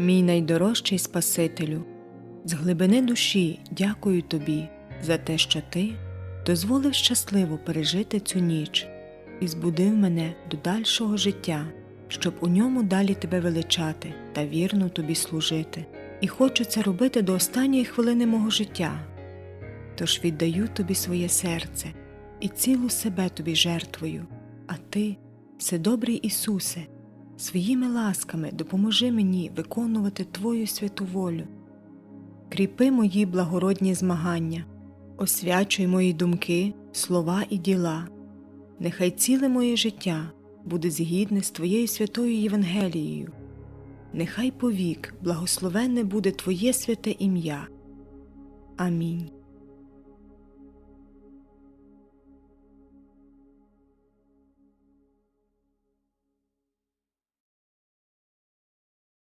Мій найдорожчий Спасителю, з глибини душі дякую тобі за те, що ти дозволив щасливо пережити цю ніч і збудив мене до дальшого життя, щоб у ньому далі тебе величати та вірно тобі служити. І хочу це робити до останньої хвилини мого життя. Тож віддаю тобі своє серце і цілу себе тобі жертвою, а ти, Вседобрий Ісусе, своїми ласками допоможи мені виконувати Твою святу волю. Кріпи мої благородні змагання, освячуй мої думки, слова і діла. Нехай ціле моє життя буде згідне з Твоєю святою Євангелією. Нехай повік благословенне буде Твоє святе ім'я. Амінь.